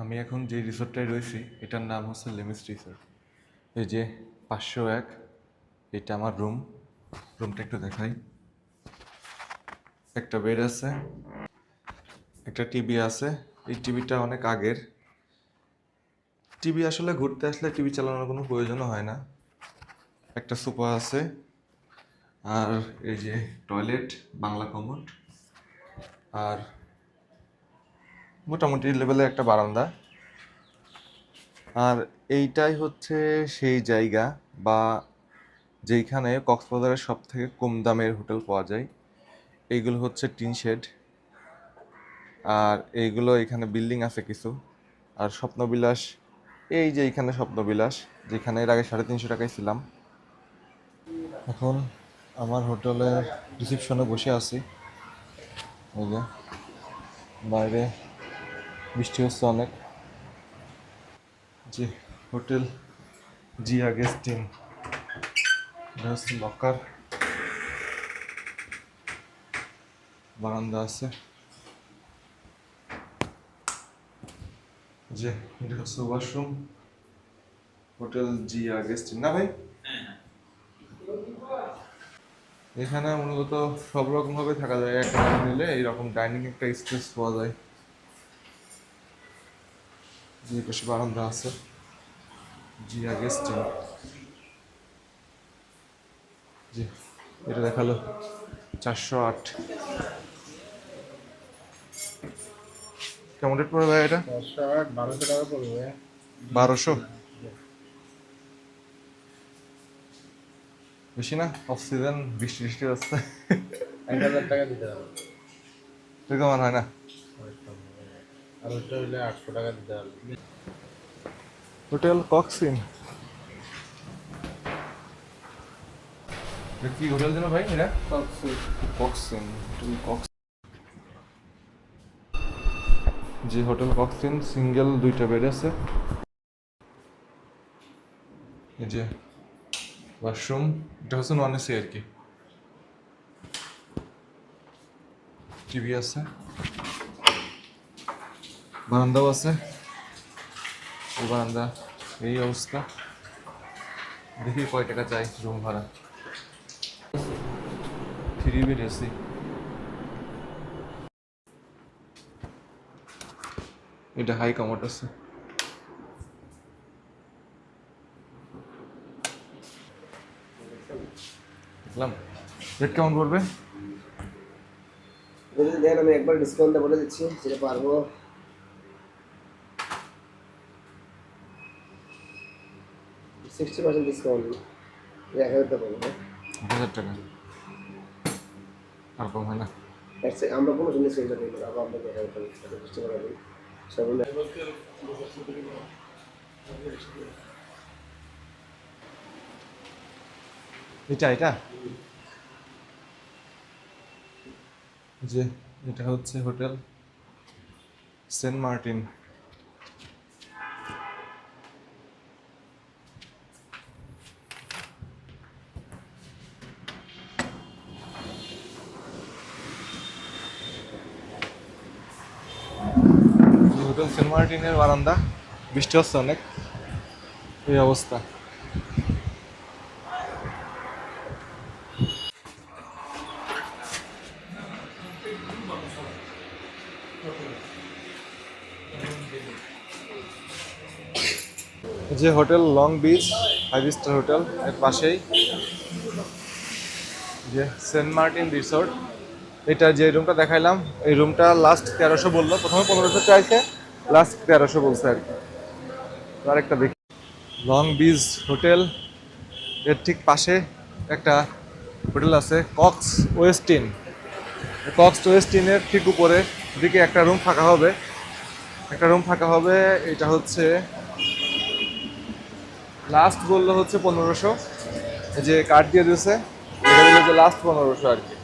আমি এখন যে রিসোর্টটায় রয়েছি, এটার নাম হচ্ছে লেমিস রিসোর্ট। এই যে পাঁচশো এক, এটা আমার রুম। রুমটা একটু দেখাই। একটা বেড আছে, একটা টিভি আছে। এই টিভিটা অনেক আগের। টিভি আসলে ঘুরতে আসলে টিভি চালানোর কোনো প্রয়োজনও হয় না। একটা সোফা আছে, আর এই যে টয়লেট, বাংলা কমোড, আর মোটামুটি লেভেলের একটা বারান্দা। আর এইটাই হচ্ছে সেই জায়গা বা যেইখানে কক্সবাজারের সব থেকে কম দামের হোটেল পাওয়া যায়। এইগুলো হচ্ছে টিন শেড। আর এইগুলো এখানে বিল্ডিং আছে কিছু। আর স্বপ্নবিলাস, এই যে এইখানে স্বপ্নবিলাস, যেখানে এর আগে সাড়ে তিনশো টাকায় ছিলাম। এখন আমার হোটেলের রিসিপশনে বসে আছি। এই যে, বাইরে বৃষ্টি হচ্ছে অনেক। যে হোটেল জি আগেস্টিন হচ্ছে লকার বারান্দা আছে। যে এটা হচ্ছে ওয়াশরুম হোটেল জি আগেস্টিন না ভাই? এখানে মূলত সব রকম ভাবে থাকা যায়। একটা নিলে এইরকম ডাইনিং একটা স্পেস পাওয়া যায়। যে পাশে বারান্দা আছে জি আগেস্টিন জি। এটা দেখাল চারশো আট। কেমন রেট পড়বে ভাই এটা? বারোশো টাকা পড়বে বারোশো? বেশি না অফ সিজন বৃষ্টি বৃষ্টি আসছে এক হাজার টাকা দিতে হবে। আর হয় না। আর ওটা হইলে আটশো টাকা দিতে হবে। হোটেল কক্সিন। কি হোটেল যেন ভাই এটা? কক্সিন। হোটেল কক্স যে হোটেল কক্সিন সিঙ্গেল দুইটা বেড আছে। এই যে ওয়াশরুম এটা হচ্ছে নন এসি আর কি। টিভি আছে। বারান্দাও আছে। এই বারান্দা, এই অবস্থা। দেখি কয় টাকা চাই রুম ভাড়া। Three bed AC. এটা হাই কামোট আছে। দেখলাম। রেট কেমন পড়বে? যদি দেন, আমি একবার ডিসকাউন্টটা বলে দিচ্ছি, যেটা পারব। সিক্সটি পার্সেন্ট ডিসকাউন্ট এক হাজার টাকা পাবো এক হাজার টাকা। আর কম হয় না। আমরা কোনো জিনিস সেটা দিই না আবার আপনাকে এক হাজার টাকা বুঝতে পারবেন এটা এটা? যে এটা হচ্ছে hotel Saint Martin. Hotel Saint মার্টিনের বারান্দা। বৃষ্টি হচ্ছে অনেক। এই অবস্থা। যে hotel Long Beach, five star hotel, এর পাশেই যে সেন্ট মার্টিন রিসোর্ট। এটা যে রুমটা দেখাইলাম, এই রুমটা লাস্ট তেরোশো বলল। প্রথমে পনেরোশো চাইছে। লাস্ট তেরোশো বলছে আর কি। আরেকটা দেখি। লং বিচ হোটেল, এর ঠিক পাশে একটা হোটেল আছে, কক্স ওয়েস্টিন কক্স ওয়েস্টিনের ঠিক উপরে দিকে একটা রুম ফাঁকা হবে। একটা রুম ফাঁকা হবে, এটা হচ্ছে লাস্ট বলল হচ্ছে পনেরোশো। যে কার্ড দিয়ে দিয়েছে লাস্ট পনেরোশো আর কি।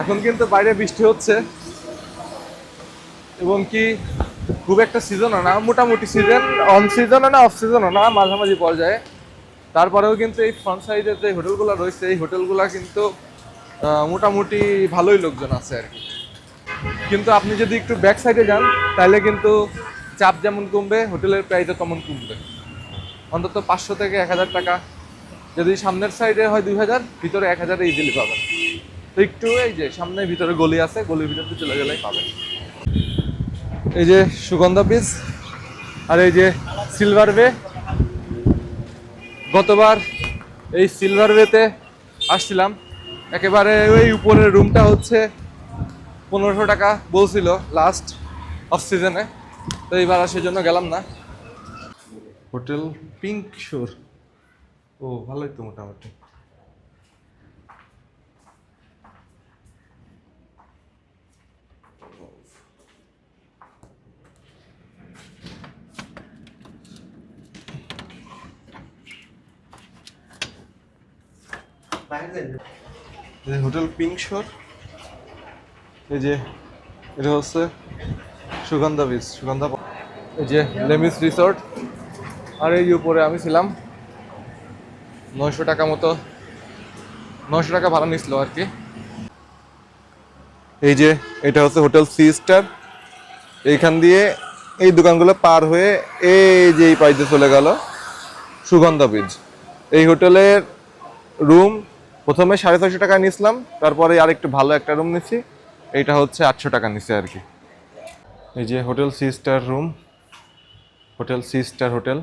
এখন কিন্তু বাইরে বৃষ্টি হচ্ছে। এবং কি খুব একটা সিজনও না, মোটামুটি সিজন অন সিজনও না অফ সিজনও না, মাঝামাঝি পর্যায়ে। তারপরেও কিন্তু এই ফ্রন্ট সাইডের যে হোটেলগুলো রয়েছে, এই হোটেলগুলো কিন্তু মোটামুটি ভালোই লোকজন আছে আর কি। কিন্তু আপনি যদি একটু ব্যাক সাইডে যান, তাহলে কিন্তু চাপ যেমন কমবে হোটেলের প্রাইসও তেমন কমবে। অন্তত পাঁচশো থেকে এক হাজার টাকা। যদি সামনের সাইডে হয় দুই হাজার, ভিতরে এক হাজারে ইজিলি পাবেন। তো একটু এই যে সামনে ভিতরে গলি আছে, গলির ভিতরে চলে গেলেই পাবেন। এই যে সুগন্ধা পিস আর এই যে সিলভার বে গতবার এই সিলভার ওয়েতে আসছিলাম। একেবারে ওই উপরের রুমটা হচ্ছে পনেরোশো টাকা বলছিল লাস্ট অফ সিজনে তো এইবার আর সেজন্য গেলাম না। হোটেল পিঙ্ক শোর ও, ভালোই তো মোটামুটি। হোটেল পিঙ্ক শোর। এই যে, এটা হচ্ছে সুগন্ধা বিচ সুগন্ধা এই যে লেমিস রিসর্ট আর এই উপরে আমি ছিলাম নয়শো টাকা মতো, নয়শো টাকা ভাড়া নিছিল আর কি। এই যে, এটা হচ্ছে হোটেল সি স্টার। এইখান দিয়ে এই দোকানগুলো পার হয়ে এই যে এই পাইতে চলে গেল সুগন্ধা বীজ এই হোটেলের রুম প্রথমে সাড়ে ছয়শো টাকা নিয়েছিলাম, তারপরে আর একটু ভালো একটা রুম নিচ্ছি এইটা হচ্ছে আটশো টাকা নিচ্ছে আর কি। এই যে hotel Sea Star room hotel Sea Star hotel,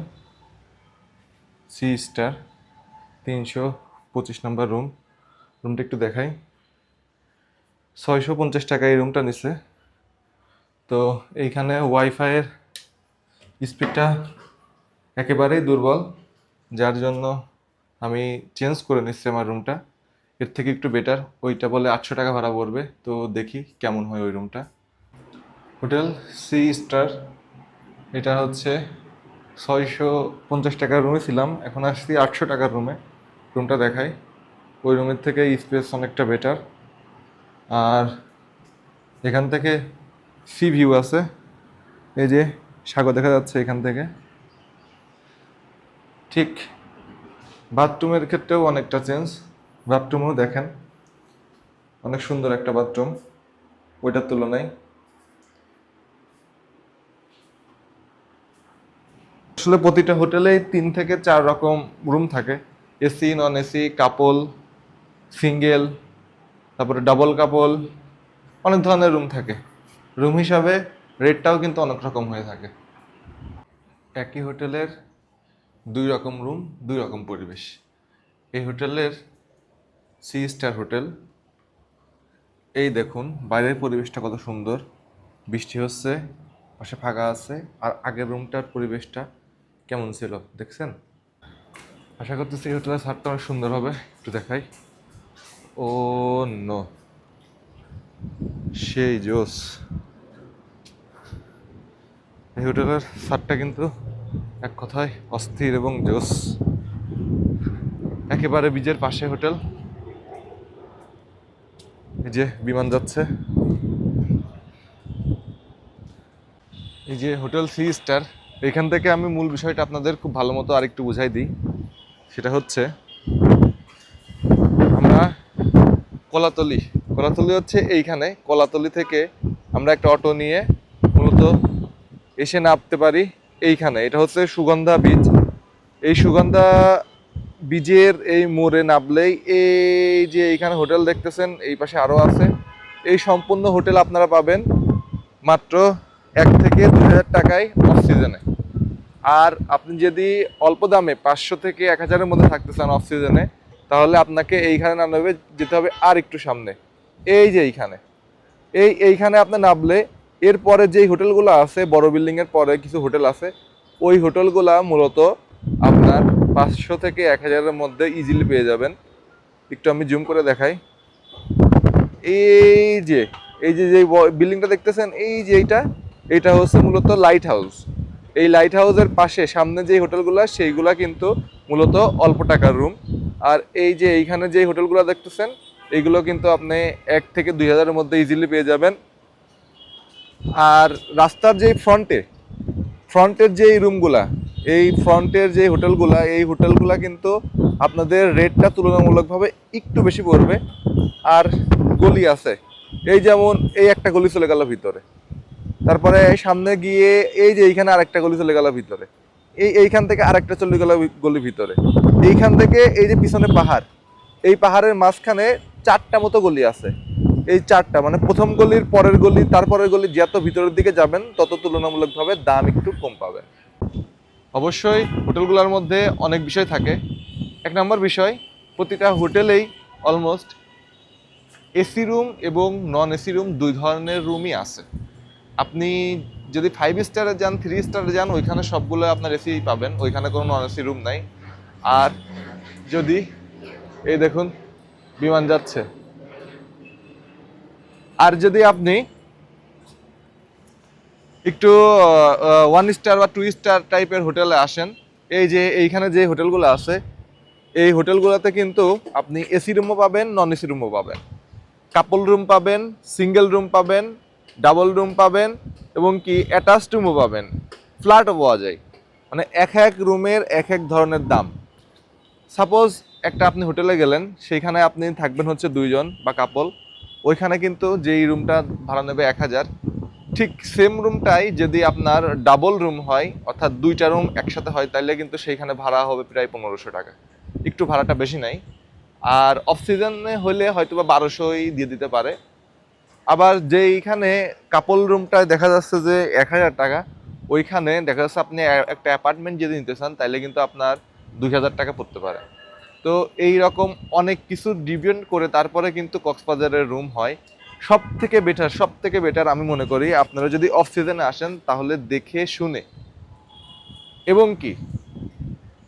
Sea Star, তিনশো পঁচিশ নম্বর রুম রুমটা একটু দেখাই। ছয়শো পঞ্চাশ টাকা এই রুমটা নিছে। তো এইখানে ওয়াইফাইয়ের স্পিডটা একেবারেই দুর্বল, যার জন্য আমি চেঞ্জ করে নিচ্ছি আমার রুমটা এর থেকে একটু বেটার ওইটা বলে আটশো টাকা ভাড়া পড়বে। তো দেখি কেমন হয় ওই রুমটা হোটেল সি স্টার এটা হচ্ছে ছয়শো পঞ্চাশ টাকার রুমে ছিলাম। এখন আসছি আটশো টাকার রুমে রুমটা দেখাই। ওই রুমের থেকে স্পেস অনেকটা বেটার আর এখান থেকে সি ভিউ আছে। এই যে সাগর দেখা যাচ্ছে এখান থেকে। ঠিক বাথরুমের ক্ষেত্রেও অনেকটা চেঞ্জ বাথরুমও দেখেন, অনেক সুন্দর একটা বাথরুম ওইটার তুলনায়। আসলে প্রতিটা হোটেলেই তিন থেকে চার রকম রুম থাকে। AC non AC couple single তারপরে ডাবল কাপল অনেক ধরনের রুম থাকে। রুম হিসাবে রেটটাও কিন্তু অনেক রকম হয়ে থাকে। একই হোটেলের দুই রকম রুম দুই রকম পরিবেশ। এই হোটেলের সি স্টার হোটেল। এই দেখুন, বাইরের পরিবেশটা কত সুন্দর। বৃষ্টি হচ্ছে, পাশে ফাঁকা আছে, আর আগের রুমটার পরিবেশটা কেমন ছিল, দেখছেন? আশা করতেছি এই হোটেলের ছাদটা অনেক সুন্দর হবে, একটু দেখাই। ও নো, সেই জোস। এই হোটেলের ছাদটা কিন্তু এক কথায় অস্থির এবং জোস। একেবারে বীজের পাশে হোটেল। যে বিমান যাচ্ছে। এই যে হোটেল থ্রি স্টার, এখান থেকে আমি মূল বিষয়টা আপনাদের খুব ভালো মতো আরেকটু বুঝাই দিই। সেটা হচ্ছে, আমরা কলাতলি কলাতলি হচ্ছে এইখানে। কলাতলি থেকে আমরা একটা অটো নিয়ে মূলত এসে নামতে পারি এইখানে। এটা হচ্ছে সুগন্ধা বীজ এই সুগন্ধা বীজের এই মোড়ে নামলেই এই যে এইখানে হোটেল দেখতেছেন, এই পাশে আরও আছে। এই সম্পূর্ণ হোটেল আপনারা পাবেন মাত্র এক থেকে দু হাজার টাকায় অফ সিজনে আর আপনি যদি অল্প দামে পাঁচশো থেকে এক হাজারের মধ্যে থাকতে চান অফ সিজনে তাহলে আপনাকে এইখানে নামতে হবে, যেতে হবে আর একটু সামনে। এই যে এইখানে। এই এইখানে আপনি নামলে এরপরে যেই হোটেলগুলো আছে, বড় বিল্ডিংয়ের পরে কিছু হোটেল আছে, ওই হোটেলগুলা মূলত আপনার পাঁচশো থেকে এক হাজারের মধ্যে ইজিলি পেয়ে যাবেন। একটু আমি জুম করে দেখাই। এই যে এই যে যে বিল্ডিংটা দেখতেছেন, এই যে এইটা এটা হচ্ছে মূলত লাইট হাউস এই লাইট হাউসের পাশে, সামনে যে হোটেলগুলো, সেইগুলা কিন্তু মূলত অল্প টাকার রুম আর এই যে এইখানে যে হোটেলগুলো দেখতেছেন, এইগুলো কিন্তু আপনি এক থেকে দুই হাজারের মধ্যে ইজিলি পেয়ে যাবেন। আর রাস্তার যে ফ্রন্টে ফ্রন্টের যেই রুমগুলা এই ফ্রন্টের যে হোটেলগুলা, এই হোটেলগুলা কিন্তু আপনাদের রেটটা তুলনামূলকভাবে একটু বেশি পড়বে। আর গলি আছে। এই যেমন এই একটা গলি চলে গেল ভিতরে। তারপরে সামনে গিয়ে এই যে এইখানে আরেকটা গলি চলে গেল ভিতরে। এই এইখান থেকে আরেকটা চলে গেল গলি ভিতরে। এইখান থেকে এই যে পিছনে পাহাড়, এই পাহাড়ের মাঝখানে চারটা মতো গলি আছে। এই চারটা মানে প্রথম গলির পরের গলি, তারপরের গলি, যত ভিতরের দিকে যাবেন, তত তুলনামূলকভাবে দাম একটু কম পাবেন। অবশ্যই হোটেলগুলোর মধ্যে অনেক বিষয় থাকে। এক নম্বর বিষয়, প্রতিটা হোটেলেই অলমোস্ট এসি রুম এবং নন এসি রুম দুই ধরনের রুমই আছে। আপনি যদি ফাইভ স্টারে যান থ্রি স্টারে যান, ওইখানে সবগুলো আপনার এসি পাবেন, ওইখানে কোনো নন এসি রুম নাই। আর যদি, এই দেখুন, বিমান যাচ্ছে। আর যদি আপনি একটু ওয়ান স্টার বা টু স্টার টাইপের হোটেলে আসেন। এই যে, এইখানে যে হোটেলগুলো আছে, এই হোটেলগুলোতে কিন্তু আপনি এসি রুমও পাবেন নন এসি রুমও পাবেন। কাপল রুম পাবেন সিঙ্গেল রুম পাবেন ডাবল রুম পাবেন, এবং কি অ্যাটাচড রুমও পাবেন। ফ্ল্যাটও পাওয়া যায়। মানে এক এক রুমের এক এক ধরনের দাম। সাপোজ একটা আপনি হোটেলে গেলেন, সেইখানে আপনি থাকবেন হচ্ছে দুইজন বা কাপল ওইখানে কিন্তু যেই রুমটা ভাড়া নেবে এক হাজার ঠিক সেম রুমটাই যদি আপনার ডাবল রুম হয়, অর্থাৎ দুইটা রুম একসাথে হয়, তাহলে কিন্তু সেইখানে ভাড়া হবে প্রায় পনেরোশো টাকা। একটু ভাড়াটা বেশি নাই। আর অফ সিজনে হলে হয়তো বা বারোশোই দিয়ে দিতে পারে। আবার যেইখানে কাপল রুমটায় দেখা যাচ্ছে যে এক হাজার টাকা, ওইখানে দেখা যাচ্ছে আপনি একটা অ্যাপার্টমেন্ট যদি নিতে চান, তাহলে কিন্তু আপনার দুই হাজার টাকা পড়তে পারে। তো এই রকম অনেক কিছু ডিভিশন করে তারপরে কিন্তু কক্সবাজারের রুম হয়। সব থেকে বেটার সব থেকে বেটার আমি মনে করি আপনারা যদি অফ সিজনে আসেন তাহলে দেখে শুনে এবং কি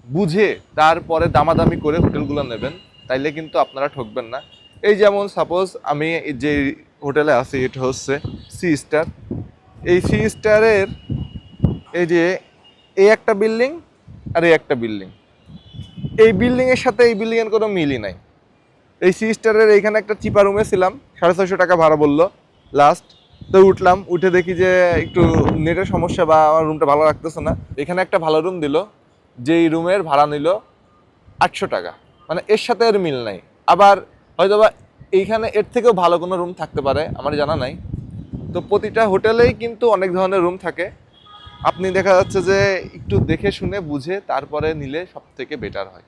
বুঝে তারপরে দামাদামি করে হোটেলগুলো নেবেন, তাইলে কিন্তু আপনারা ঠকবেন না। এই যেমন সাপোজ আমি যে হোটেলে আছি, এটা হচ্ছে সি স্টার এই সি স্টারের এই যে এই একটা বিল্ডিং আর এই একটা বিল্ডিং এই বিল্ডিংয়ের সাথে এই বিল্ডিংয়ের কোনো মিলই নাই। এই সি স্টারের এইখানে একটা চিপা রুমে ছিলাম, সাড়ে ছয়শো টাকা ভাড়া বলল লাস্ট তো উঠলাম, উঠে দেখি যে একটু নেটের সমস্যা বা আমার রুমটা ভালো লাগতেছে না। এখানে একটা ভালো রুম দিল, যেই রুমের ভাড়া নিল আটশো টাকা। মানে এর সাথে এর মিল নাই। আবার হয়তো বা এইখানে এর থেকেও ভালো কোনো রুম থাকতে পারে, আমার জানা নাই। তো প্রতিটা হোটেলেই কিন্তু অনেক ধরনের রুম থাকে। আপনি দেখা যাচ্ছে যে একটু দেখে শুনে, বুঝে তারপরে নিলে সব থেকে বেটার হয়।